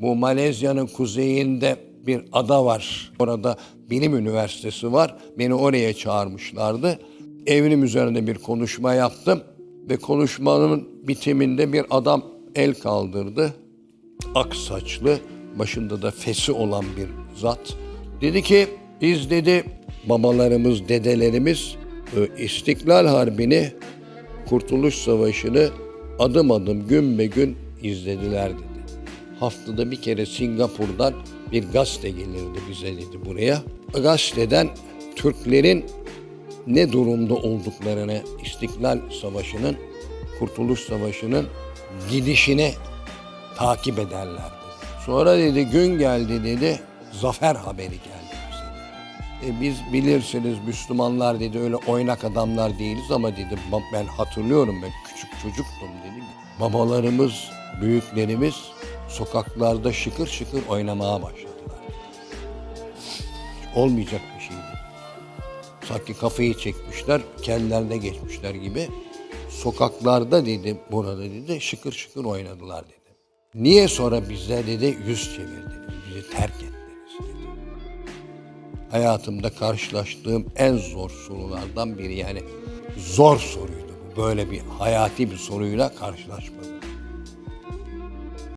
Bu Malezya'nın kuzeyinde bir ada var. Orada bilim üniversitesi var. Beni oraya çağırmışlardı. Evrim üzerinde bir konuşma yaptım. Ve konuşmanın bitiminde bir adam el kaldırdı. Ak saçlı, başında da fesi olan bir zat. Dedi ki biz dedi babalarımız, dedelerimiz e, İstiklal Harbi'ni, Kurtuluş Savaşı'nı adım adım gün be gün izlediler dedi. Haftada bir kere Singapur'dan bir gazete gelirdi bize dedi buraya. Gazeteden Türklerin ne durumda olduklarını İstiklal Savaşı'nın, Kurtuluş Savaşı'nın gidişini takip ederlerdi. Sonra dedi gün geldi dedi, zafer haberi geldi bize. E biz bilirsiniz Müslümanlar dedi öyle oynak adamlar değiliz ama dedi "ba- ben hatırlıyorum ben küçük çocuktum dedi. Babalarımız, büyüklerimiz sokaklarda şıkır şıkır oynamaya başladılar. Olmayacak bir şeydi. Sanki kafayı çekmişler, kellerine geçmişler gibi. Sokaklarda dedi, burada dedi, şıkır şıkır oynadılar dedi. Niye sonra bize dedi, yüz çevirdiniz, bizi terk ettiniz dedi. Hayatımda karşılaştığım en zor sorulardan biri yani zor soruydu. Böyle bir hayati bir soruyla karşılaşmadım.